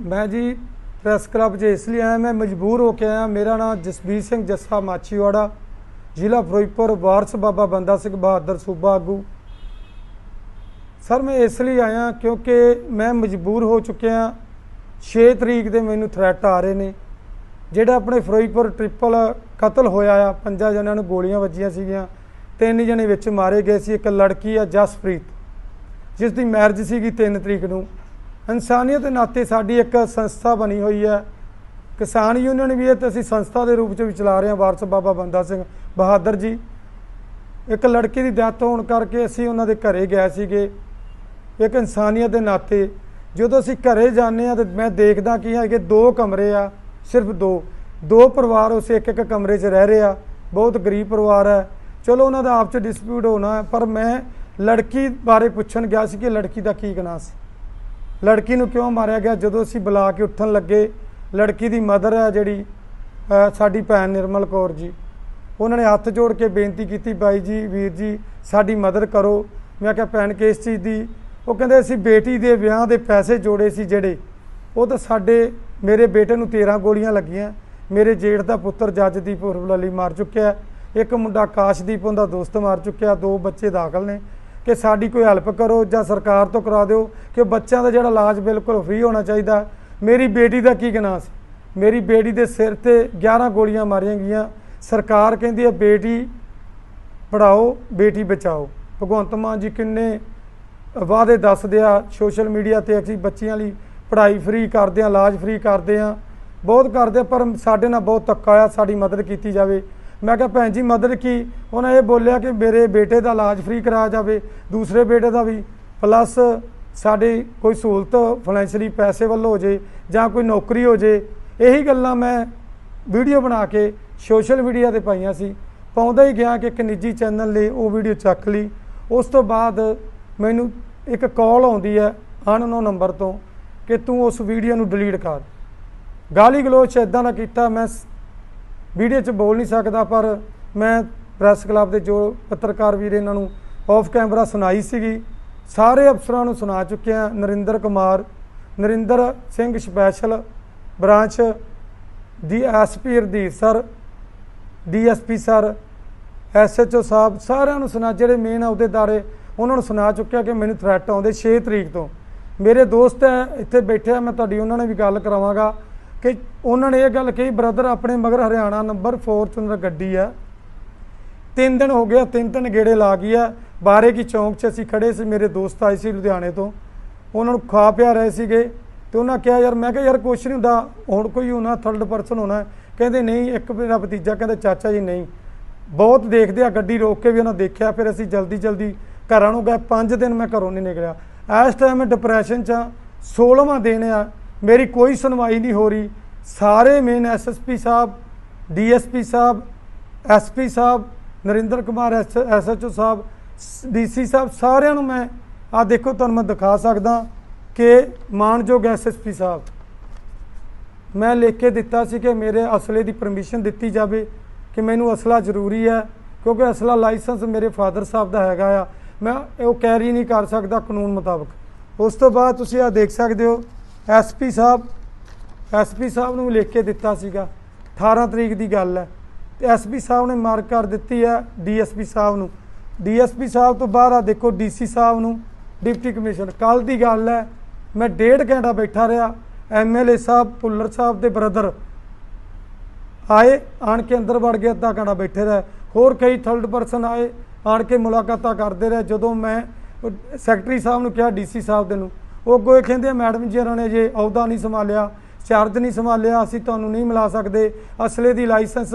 ਮੈਂ ਜੀ press club 'ਚ ਇਸ ਲਈ ਆਇਆ, ਮੈਂ ਮਜਬੂਰ ਹੋ ਕੇ ਆਇਆ। ਮੇਰਾ ਨਾਮ ਜਸਬੀਰ ਸਿੰਘ ਜੱਸਾ ਮਾਚੀਵਾੜਾ ਜ਼ਿਲ੍ਹਾ ਫਿਰੋਜ਼ਪੁਰ, ਵਾਰਸ ਬਾਬਾ ਬੰਦਾ ਸਿੰਘ ਬਹਾਦਰ ਸੂਬਾ ਆਗੂ। ਸਰ, ਮੈਂ ਇਸ ਲਈ ਆਇਆ ਕਿਉਂਕਿ ਮੈਂ ਮਜਬੂਰ ਹੋ ਚੁੱਕਿਆ 6 ਤਰੀਕ ਦੇ ਮੈਨੂੰ ਥ੍ਰੈਟ ਆ ਰਹੇ ਨੇ। ਜਿਹੜਾ ਆਪਣੇ ਫਿਰੋਜ਼ਪੁਰ ਟ੍ਰਿਪਲ ਕਤਲ ਹੋਇਆ ਆ, ਪੰਜਾਂ ਜਣਿਆਂ ਨੂੰ ਗੋਲੀਆਂ ਵੱਜੀਆਂ ਸੀਗੀਆਂ, ਤਿੰਨ ਜਣੇ ਵਿੱਚ ਮਾਰੇ ਗਏ ਸੀ, ਇੱਕ ਲੜਕੀ ਆ ਜਸਪ੍ਰੀਤ ਜਿਸ ਦੀ ਮੈਰਿਜ ਸੀਗੀ 3 ਤਰੀਕ ਨੂੰ। ਇਨਸਾਨੀਅਤ ਦੇ ਨਾਤੇ ਸਾਡੀ ਇੱਕ ਸੰਸਥਾ ਬਣੀ ਹੋਈ ਹੈ। ਕਿਸਾਨ ਯੂਨੀਅਨ ਵੀ ਹੈ ਤੇ ਅਸੀਂ ਸੰਸਥਾ ਦੇ ਰੂਪ 'ਚ ਵੀ ਚਲਾ ਰਹੇ ਹਾਂ। ਵਾਰਸ ਬਾਬਾ ਬੰਦਾ ਸਿੰਘ ਬਹਾਦਰ ਜੀ। ਇੱਕ ਲੜਕੀ ਦੀ ਡੈਥ ਹੋਣ ਕਰਕੇ ਅਸੀਂ ਉਹਨਾਂ ਦੇ ਘਰੇ ਗਏ ਸੀਗੇ। ਇੱਕ ਇਨਸਾਨੀਅਤ ਦੇ ਨਾਤੇ ਜਦੋਂ ਅਸੀਂ ਘਰੇ ਜਾਂਦੇ ਆ ਤੇ ਮੈਂ ਦੇਖਦਾ ਕੀ ਹੈਗੇ ਦੋ ਕਮਰੇ ਆ, ਸਿਰਫ ਦੋ। ਦੋ ਪਰਿਵਾਰ ਉਸ ਇੱਕ ਇੱਕ ਕਮਰੇ 'ਚ ਰਹਿ ਰਹੇ ਆ। ਬਹੁਤ ਗਰੀਬ ਪਰਿਵਾਰ ਹੈ। ਚਲੋ ਉਹਨਾਂ ਦਾ ਆਪ 'ਚ ਡਿਸਪਿਊਟ ਹੋਣਾ ਹੈ, ਪਰ ਮੈਂ ਲੜਕੀ ਬਾਰੇ ਪੁੱਛਣ ਗਿਆ ਸੀ ਕਿ ਲੜਕੀ ਦਾ ਕੀ ਗੁਨਾਹ ਸੀ। ਲੜਕੀ ਨੂੰ ਕਿਉਂ ਮਾਰਿਆ ਗਿਆ? ਜਦੋਂ ਅਸੀਂ ਬੁਲਾ ਕੇ ਉੱਠਣ ਲੱਗੇ, ਲੜਕੀ ਦੀ ਮਦਰ ਹੈ ਜਿਹੜੀ ਸਾਡੀ ਭੈਣ ਨਿਰਮਲ ਕੌਰ ਜੀ। ਉਹਨਾਂ ਨੇ ਹੱਥ ਜੋੜ ਕੇ ਬੇਨਤੀ ਕੀਤੀ, ਬਾਈ ਜੀ, ਵੀਰ ਜੀ, ਸਾਡੀ ਮਦਦ ਕਰੋ। ਮੈਂ ਕਿਹਾ, ਭੈਣ ਕਿਸ ਚੀਜ਼ ਦੀ? ਉਹ ਕਹਿੰਦੇ, ਅਸੀਂ ਬੇਟੀ ਦੇ ਵਿਆਹ ਦੇ ਪੈਸੇ ਜੋੜੇ ਸੀ ਜਿਹੜੇ, ਉਹ ਤਾਂ ਸਾਡੇ, ਮੇਰੇ ਬੇਟੇ ਨੂੰ 13 ਗੋਲੀਆਂ ਲੱਗੀਆਂ। ਮੇਰੇ ਜੇਠ ਦਾ ਪੁੱਤਰ ਜੱਜਦੀਪ ਉਰਵਲ ਅਲੀ ਮਾਰ ਚੁੱਕਿਆ ਇੱਕ ਮੁੰਡਾ ਆਕਾਸ਼ਦੀਪ ਉਹਦਾ ਦੋਸਤ ਮਾਰ ਚੁੱਕਿਆ। ਦੋ ਬੱਚੇ ਦਾਖਲ ਨੇ। ਕਿ ਸਾਡੀ ਕੋਈ ਹੈਲਪ ਕਰੋ ਜਾਂ ਸਰਕਾਰ ਤੋਂ ਕਰਾ ਦਿਓ ਕਿ ਬੱਚਿਆਂ ਦਾ ਜਿਹੜਾ ਇਲਾਜ ਬਿਲਕੁਲ ਫ੍ਰੀ ਹੋਣਾ ਚਾਹੀਦਾ। ਮੇਰੀ ਬੇਟੀ ਦਾ ਕੀ ਗੁਨਾਹ ਸੀ? ਮੇਰੀ ਬੇਟੀ ਦੇ ਸਿਰ ਤੇ 11 ਗੋਲੀਆਂ ਮਾਰੀਆਂ ਗਈਆਂ। ਸਰਕਾਰ ਕਹਿੰਦੀ ਹੈ, ਬੇਟੀ ਪੜਾਓ ਬੇਟੀ ਬਚਾਓ। ਭਗਵੰਤ ਮਾਨ ਜੀ ਕਿੰਨੇ ਵਾਅਦੇ ਦੱਸਦੇ ਆ ਸੋਸ਼ਲ ਮੀਡੀਆ ਤੇ, ਅਸੀਂ ਬੱਚਿਆਂ ਲਈ ਪੜ੍ਹਾਈ ਫ੍ਰੀ ਕਰਦੇ ਆ, ਇਲਾਜ ਫ੍ਰੀ ਕਰਦੇ ਆ। ਬਹੁਤ ਕਰਦੇ ਪਰ ਸਾਡੇ ਨਾਲ ਬਹੁਤ ਧੱਕਾ ਆ, ਸਾਡੀ ਮਦਦ ਕੀਤੀ ਜਾਵੇ। ਮੈਂ ਕਿਹਾ, ਭੈਣ ਜੀ, ਮਦਦ ਕੀ? ਉਹਨਾਂ ਇਹ ਬੋਲਿਆ ਕਿ ਮੇਰੇ ਬੇਟੇ ਦਾ ਇਲਾਜ ਫ੍ਰੀ ਕਰਾਇਆ ਜਾਵੇ, ਦੂਸਰੇ ਬੇਟੇ ਦਾ ਵੀ। ਪਲੱਸ ਸਾਡੀ ਕੋਈ ਸਹੂਲਤ ਫਾਈਨੈਂਸ਼ਲੀ ਪੈਸੇ ਵੱਲੋਂ ਹੋ ਜੇ ਜਾਂ ਕੋਈ ਨੌਕਰੀ ਹੋ ਜੇ, ਇਹੀ ਗੱਲਾਂ ਮੈਂ ਵੀਡੀਓ ਬਣਾ ਕੇ ਸੋਸ਼ਲ ਮੀਡੀਆ ਤੇ ਪਾਈਆਂ ਸੀ। ਪਾਉਂਦਾ ਹੀ ਗਿਆ ਕਿ ਇੱਕ ਨਿੱਜੀ ਚੈਨਲ ਲਈ ਉਹ ਵੀਡੀਓ ਚੱਕ ਲਈ। ਉਸ ਤੋਂ ਬਾਅਦ ਮੈਨੂੰ ਇੱਕ ਕਾਲ ਆਉਂਦੀ ਹੈ ਅਨਨੋ ਨੰਬਰ ਤੋਂ ਕਿ ਤੂੰ ਉਸ ਵੀਡੀਓ ਨੂੰ ਡਿਲੀਟ ਕਰ। ਗਾਲੀ ਗਲੋਚ ਇਦਾਂ ਦਾ ਕੀਤਾ, ਮੈਂ ਵੀਡੀਓ 'ਚ ਬੋਲ ਨਹੀਂ ਸਕਦਾ, ਪਰ ਮੈਂ ਪ੍ਰੈਸ ਕਲੱਬ ਦੇ ਜੋ ਪੱਤਰਕਾਰ ਵੀਰ ਇਹਨਾਂ ਨੂੰ ਆਫ ਕੈਮਰਾ ਸੁਣਾਈ ਸੀਗੀ, ਸਾਰੇ ਅਫਸਰਾਂ ਨੂੰ ਸੁਣਾ ਚੁੱਕਿਆ ਨਰਿੰਦਰ ਕੁਮਾਰ, ਨਰਿੰਦਰ ਸਿੰਘ ਸਪੈਸ਼ਲ ਬ੍ਰਾਂਚ ਦੀ SP Hardeep sir DSP sir SHO ਸਾਹਿਬ, ਸਾਰਿਆਂ ਨੂੰ ਸੁਣਾ, ਜਿਹੜੇ ਮੇਨ ਅਹੁਦੇਦਾਰੇ ਉਹਨਾਂ ਨੂੰ ਸੁਣਾ ਚੁੱਕਿਆ ਕਿ ਮੈਨੂੰ ਥ੍ਰੈਟ ਆਉਂਦੇ 6 ਤਰੀਕ ਤੋਂ। ਮੇਰੇ ਦੋਸਤ ਹੈ, ਇੱਥੇ ਬੈਠੇ ਆ ਮੈਂ ਤੁਹਾਡੀ ਉਹਨਾਂ ਨੇ ਵੀ ਗੱਲ ਕਰਾਵਾਂਗਾ। ਕਿ ਉਹਨਾਂ ਨੇ ਇਹ ਗੱਲ ਕਹੀ ਬ੍ਰਦਰ ਆਪਣੇ ਮਗਰ ਹਰਿਆਣਾ ਨੰਬਰ ਫੋਰਚੂਨਰ ਗੱਡੀ ਆ। ਤਿੰਨ ਦਿਨ ਹੋ ਗਿਆ ਤਿੰਨ ਤਿੰਨ ਗੇੜੇ ਲਾ ਗਈ ਆ। ਬਾਰੇ ਕੀ ਚੌਂਕ 'ਚ ਅਸੀਂ ਖੜੇ ਸੀ, ਮੇਰੇ ਦੋਸਤ ਆਏ ਸੀ ਲੁਧਿਆਣੇ ਤੋਂ। ਉਹਨਾਂ ਨੂੰ ਖਾ ਪਿਆ ਰਹੇ ਸੀਗੇ। ਤੇ ਉਹਨਾਂ ਕਿਹਾ, ਯਾਰ, ਮੈਂ ਕਿਹਾ, ਯਾਰ, ਕੁਛ ਨਹੀਂ ਹੁੰਦਾ। ਹੁਣ ਕੋਈ ਹੋਣਾ ਥਰਡ ਪਰਸਨ ਹੋਣਾ ਕਹਿੰਦੇ, ਨਹੀਂ, ਇੱਕ ਮੇਰਾ ਭਤੀਜਾ ਕਹਿੰਦੇ, ਚਾਚਾ ਜੀ, ਨਹੀਂ। ਬਹੁਤ ਦੇਖਦੇ ਆ, ਗੱਡੀ ਰੋਕ ਕੇ ਵੀ ਉਹਨਾਂ ਦੇਖਿਆ। ਫਿਰ ਅਸੀਂ ਜਲਦੀ ਜਲਦੀ ਘਰਾਂ ਨੂੰ ਗਏ। 5 ਦਿਨ ਮੈਂ ਘਰੋਂ ਨਹੀਂ ਨਿਕਲਿਆ। ਇਸ ਟਾਈਮ ਮੈਂ ਡਿਪਰੈਸ਼ਨ 'ਚ ਹਾਂ 16ਵਾਂ ਦਿਨ ਆ। ਮੇਰੀ ਕੋਈ ਸੁਣਵਾਈ ਨਹੀਂ ਹੋ ਰਹੀ। ਸਾਰੇ ਮੇਨ ਐਸਐਸਪੀ ਸਾਹਿਬ ਡੀਐਸਪੀ ਸਾਹਿਬ ਐਸਪੀ ਸਾਹਿਬ, ਨਰਿੰਦਰ ਕੁਮਾਰ ਐਸਐਚਓ ਸਾਹਿਬ ਡੀਸੀ ਸਾਹਿਬ, ਸਾਰਿਆਂ ਨੂੰ ਮੈਂ ਆ ਦੇਖੋ ਤੁਹਾਨੂੰ ਮੈਂ ਦਿਖਾ ਸਕਦਾ ਕਿ ਮਾਨਯੋਗ ਐਸਐਸਪੀ ਸਾਹਿਬ, ਮੈਂ ਲਿਖ ਕੇ ਦਿੱਤਾ ਸੀ ਕਿ ਮੇਰੇ ਅਸਲੇ ਦੀ ਪਰਮਿਸ਼ਨ ਦਿੱਤੀ ਜਾਵੇ ਕਿ ਮੈਨੂੰ ਅਸਲਾ ਜ਼ਰੂਰੀ ਹੈ, ਕਿਉਂਕਿ ਅਸਲਾ ਲਾਇਸੈਂਸ ਮੇਰੇ ਫਾਦਰ ਸਾਹਿਬ ਦਾ ਹੈਗਾ ਆ। ਮੈਂ ਉਹ ਕੈਰੀ ਨਹੀਂ ਕਰ ਸਕਦਾ ਕਾਨੂੰਨ ਮੁਤਾਬਕ। ਉਸ ਤੋਂ ਬਾਅਦ ਤੁਸੀਂ ਆ ਦੇਖ ਸਕਦੇ ਹੋ ਐਸਪੀ ਸਾਹਿਬ ਐਸਪੀ ਸਾਹਿਬ ਨੂੰ ਲਿਖ ਕੇ ਦਿੱਤਾ ਸੀਗਾ। 18 ਤਰੀਕ ਦੀ ਗੱਲ ਹੈ। ਤੇ ਐਸਪੀ ਸਾਹਿਬ ਨੇ ਮਾਰਕ ਕਰ ਦਿੱਤੀ ਹੈ ਡੀਐਸਪੀ ਸਾਹਿਬ ਨੂੰ। ਡੀਐਸਪੀ ਸਾਹਿਬ ਤੋਂ ਬਾਅਦ ਆ ਦੇਖੋ ਡੀਸੀ ਸਾਹਿਬ ਨੂੰ, ਡਿਪਟੀ ਕਮਿਸ਼ਨਰ। ਕੱਲ ਦੀ ਗੱਲ ਹੈ, ਮੈਂ ਡੇਢ ਘੰਟਾ ਬੈਠਾ ਰਿਹਾ ਐਮਐਲਏ ਸਾਹਿਬ, ਭੁੱਲਰ ਸਾਹਿਬ ਦੇ ਬ੍ਰਦਰ। ਆਏ, ਆਣ ਕੇ ਅੰਦਰ ਵੜ ਗਏ, ਅੱਧਾ ਘੰਟਾ ਬੈਠੇ ਰਹੇ। ਹੋਰ ਕਈ ਥਰਡ ਪਰਸਨ ਆਏ, ਆਣ ਕੇ ਮੁਲਾਕਾਤਾਂ ਕਰਦੇ ਰਹੇ। ਜਦੋਂ ਮੈਂ ਸੈਕਟਰੀ ਸਾਹਿਬ ਨੂੰ ਕਿਹਾ ਡੀਸੀ ਸਾਹਿਬ ਦੇ ਨੂੰ ਉਹ ਅੱਗੋਂ ਇਹ ਕਹਿੰਦੇ ਆ, ਮੈਡਮ ਜੀ ਉਹਨਾਂ ਨੇ ਜੇ ਅਹੁਦਾ ਨਹੀਂ ਸੰਭਾਲਿਆ ਚਾਰਜ ਨਹੀਂ ਸੰਭਾਲਿਆ ਅਸੀਂ ਤੁਹਾਨੂੰ ਨਹੀਂ ਮਿਲਾ ਸਕਦੇ। ਅਸਲੇ ਦੀ ਲਾਇਸੈਂਸ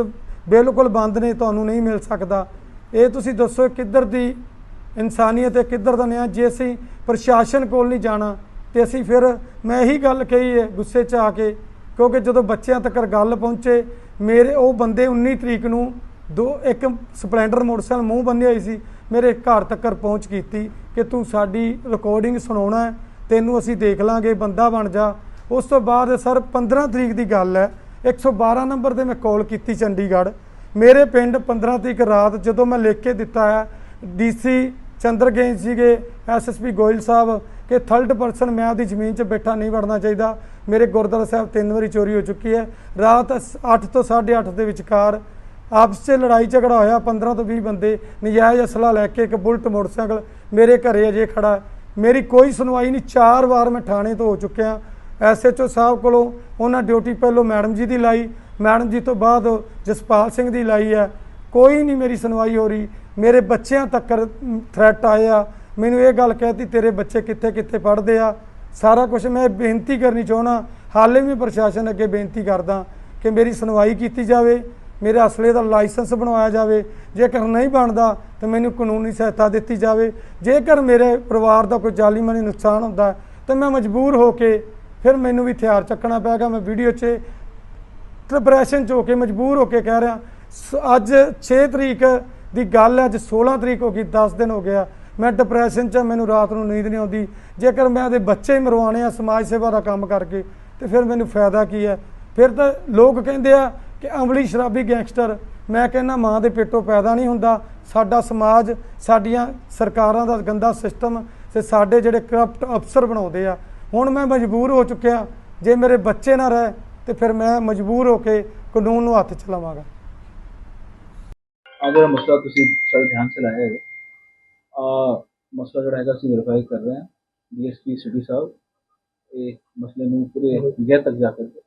ਬਿਲਕੁਲ ਬੰਦ ਨੇ ਤੁਹਾਨੂੰ ਨਹੀਂ ਮਿਲ ਸਕਦਾ। ਇਹ ਤੁਸੀਂ ਦੱਸੋ ਕਿੱਧਰ ਦੀ ਇਨਸਾਨੀਅਤ ਹੈ ਕਿੱਧਰ ਦਾ ਨਿਆਂ? ਜੇ ਅਸੀਂ ਪ੍ਰਸ਼ਾਸਨ ਕੋਲ ਨਹੀਂ ਜਾਣਾ ਤੇ ਅਸੀਂ ਫਿਰ ਮੈਂ ਇਹੀ ਗੱਲ ਕਹੀ ਹੈ ਗੁੱਸੇ 'ਚ ਆ ਕੇ ਕਿਉਂਕਿ ਜਦੋਂ ਬੱਚਿਆਂ ਤੱਕ ਗੱਲ ਪਹੁੰਚੇ ਮੇਰੇ ਉਹ ਬੰਦੇ 19 ਤਰੀਕ ਨੂੰ ਦੋ ਇੱਕ ਸਪਲੈਂਡਰ ਮੋਟਰਸਾਈਕਲ ਮੂੰਹ ਬੰਨ੍ਹੀ ਹੋਈ ਸੀ ਮੇਰੇ ਘਰ ਤੱਕ ਪਹੁੰਚ ਕੀਤੀ ਕਿ ਤੂੰ ਸਾਡੀ ਰਿਕਾਰਡਿੰਗ ਸੁਣਾਉਣਾ ਹੈ। ਤੈਨੂੰ ਅਸੀਂ ਦੇਖ ਲਾਂਗੇ, ਬੰਦਾ ਬਣ ਜਾ। ਉਸ ਤੋਂ ਬਾਅਦ ਸਰ 15 ਤਰੀਕ ਦੀ ਗੱਲ ਹੈ। 112 ਨੰਬਰ ਤੇ ਮੈਂ ਕਾਲ ਕੀਤੀ ਚੰਡੀਗੜ੍ਹ। ਮੇਰੇ ਪਿੰਡ 15 ਤਰੀਕ ਰਾਤ ਜਦੋਂ ਮੈਂ ਲਿਖ ਕੇ ਦਿੱਤਾ ਹੈ ਡੀਸੀ ਚੰਦਰ ਗਏ ਸੀਗੇ ਐਸਐਸਪੀ ਗੋਇਲ ਸਾਹਿਬ, ਕਿ ਥਰਡ ਪਰਸਨ ਮੈਂ ਆਪਦੀ ਜ਼ਮੀਨ 'ਚ ਬੈਠਾ ਨਹੀਂ ਵੜਨਾ ਚਾਹੀਦਾ। ਮੇਰੇ ਗੁਰਦੁਆਰਾ ਸਾਹਿਬ ਤਿੰਨ ਵਾਰੀ ਚੋਰੀ ਹੋ ਚੁੱਕੀ ਹੈ। ਰਾਤ 8 ਤੋਂ 8:30 ਦੇ ਵਿਚਕਾਰ ਆਪਸ 'ਚ ਲੜਾਈ ਝਗੜਾ ਹੋਇਆ। 15 ਤੋਂ 20 ਬੰਦੇ ਨਜਾਇਜ਼ ਅਸਲਾ ਲੈ ਕੇ ਇੱਕ ਬੁਲਟ ਮੋਟਰਸਾਈਕਲ ਮੇਰੇ ਘਰੇ ਅਜੇ ਖੜਾ ਮੇਰੀ ਕੋਈ ਸੁਣਵਾਈ ਨਹੀਂ। ਚਾਰ ਵਾਰ ਮੈਂ ਥਾਣੇ ਤੋਂ ਹੋ ਚੁੱਕਿਆ। ਐਸਐਚਓ ਸਾਹਿਬ ਕੋਲੋਂ ਉਹਨਾਂ ਡਿਊਟੀ ਪਹਿਲੋਂ ਮੈਡਮ ਜੀ ਦੀ ਲਾਈ। ਮੈਡਮ ਜੀ ਤੋਂ ਬਾਅਦ ਜਸਪਾਲ ਸਿੰਘ ਦੀ ਲਾਈ ਹੈ। ਕੋਈ ਨਹੀਂ ਮੇਰੀ ਸੁਣਵਾਈ ਹੋ ਰਹੀ। ਮੇਰੇ ਬੱਚਿਆਂ ਤੱਕ ਥ੍ਰੈਟ ਆਏ ਆ। ਮੈਨੂੰ ਇਹ ਗੱਲ ਕਹਿਤੀ, ਤੇਰੇ ਬੱਚੇ ਕਿੱਥੇ ਕਿੱਥੇ ਪੜ੍ਹਦੇ ਆ? ਸਾਰਾ ਕੁਝ ਮੈਂ ਬੇਨਤੀ ਕਰਨੀ ਚਾਹੁੰਦਾ। ਹਾਲੇ ਵੀ ਪ੍ਰਸ਼ਾਸਨ ਅੱਗੇ ਬੇਨਤੀ ਕਰਦਾ ਕਿ ਮੇਰੀ ਸੁਣਵਾਈ ਕੀਤੀ ਜਾਵੇ। ਮੇਰੇ ਅਸਲੇ ਦਾ ਲਾਇਸੈਂਸ ਬਣਵਾਇਆ ਜਾਵੇ, ਜੇਕਰ ਨਹੀਂ ਬਣਦਾ ਤਾਂ ਮੈਨੂੰ ਕਾਨੂੰਨੀ ਸਹਾਇਤਾ ਦਿੱਤੀ ਜਾਵੇ। ਜੇਕਰ ਮੇਰੇ ਪਰਿਵਾਰ ਦਾ ਕੋਈ ਜਾਲੀ ਮਾਲੀ ਨੁਕਸਾਨ ਹੁੰਦਾ ਤਾਂ ਮੈਂ ਮਜਬੂਰ ਹੋ ਕੇ ਫਿਰ ਮੈਨੂੰ ਵੀ ਹਥਿਆਰ ਚੱਕਣਾ ਪੈਗਾ ਮੈਂ ਵੀਡੀਓ 'ਚ ਡਿਪਰੈਸ਼ਨ 'ਚ ਹੋ ਕੇ ਮਜਬੂਰ ਹੋ ਕੇ ਕਹਿ ਰਿਹਾ, ਸ- ਅੱਜ 6 ਤਰੀਕ ਦੀ ਗੱਲ ਹੈ, ਅੱਜ 16 ਤਰੀਕ ਹੋ ਗਈ 10 ਦਿਨ ਹੋ ਗਿਆ। ਮੈਂ ਡਿਪਰੈਸ਼ਨ 'ਚ ਮੈਨੂੰ ਰਾਤ ਨੂੰ ਨੀਂਦ ਨਹੀਂ ਆਉਂਦੀ। ਜੇਕਰ ਮੈਂ ਉਹਦੇ ਬੱਚੇ ਹੀ ਮਰਵਾਉਣੇ ਆ ਸਮਾਜ ਸੇਵਾ ਦਾ ਕੰਮ ਕਰਕੇ, ਤੇ ਫਿਰ ਮੈਨੂੰ ਫਾਇਦਾ ਕੀ ਹੈ? ਫਿਰ ਤਾਂ ਲੋਕ ਕਹਿੰਦੇ ਆ ਕਿ ਅਮਲੀ ਸ਼ਰਾਬੀ ਗੈਂਗਸਟਰ ਮੈਂ ਕਹਿੰਦਾ ਮਾਂ ਦੇ ਪੇਟੋਂ ਪੈਦਾ ਨਹੀਂ ਹੁੰਦਾ। ਸਾਡਾ ਸਮਾਜ ਸਾਡੀਆਂ ਸਰਕਾਰਾਂ ਦਾ ਗੰਦਾ ਸਿਸਟਮ ਤੇ ਸਾਡੇ ਜਿਹੜੇ ਕਰਪਟ ਅਫਸਰ ਬਣਾਉਂਦੇ ਆ ਹੁਣ ਮੈਂ ਮਜਬੂਰ ਹੋ ਚੁੱਕਿਆ। ਜੇ ਮੇਰੇ ਬੱਚੇ ਨਾ ਰਹੇ ਤੇ ਫਿਰ ਮੈਂ ਮਜਬੂਰ ਹੋ ਕੇ ਕਾਨੂੰਨ ਨੂੰ ਹੱਥ ਚ ਲਵਾਂਗਾ। ਜਿਹੜਾ ਮਸਲਾ ਤੁਸੀਂ ਸਾਡੇ ਧਿਆਨ ਚ ਲਾਇਆ ਹੈ ਆ ਮਸਲਾ ਜਿਹੜਾ ਹੈਗਾ ਅਸੀਂ ਵੈਰੀਫਾਈ ਕਰ ਰਹੇ ਹਾਂ ਡੀਐਸਪੀ ਸਿਟੀ ਸਾਹਿਬ ਇਹ ਮਸਲੇ ਨੂੰ ਪੂਰੇ ਗਹਿ ਤੱਕ ਜਾ ਕਰਕੇ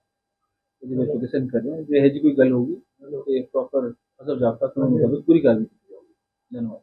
ਇਹਦੇ ਵਿੱਚ ਕਰ ਰਹੇ ਹਾਂ ਜੇ ਇਹ ਜਿਹੀ ਕੋਈ ਗੱਲ ਹੋਗੀ ਤੇ ਪ੍ਰੋਪਰ ਅਸਰ ਜਾਬਤਾ ਕਾਨੂੰਨ ਮੁਤਾਬਿਕ ਪੂਰੀ ਕਰ ਕੀਤੀ ਜਾਊਗੀ। ਧੰਨਵਾਦ।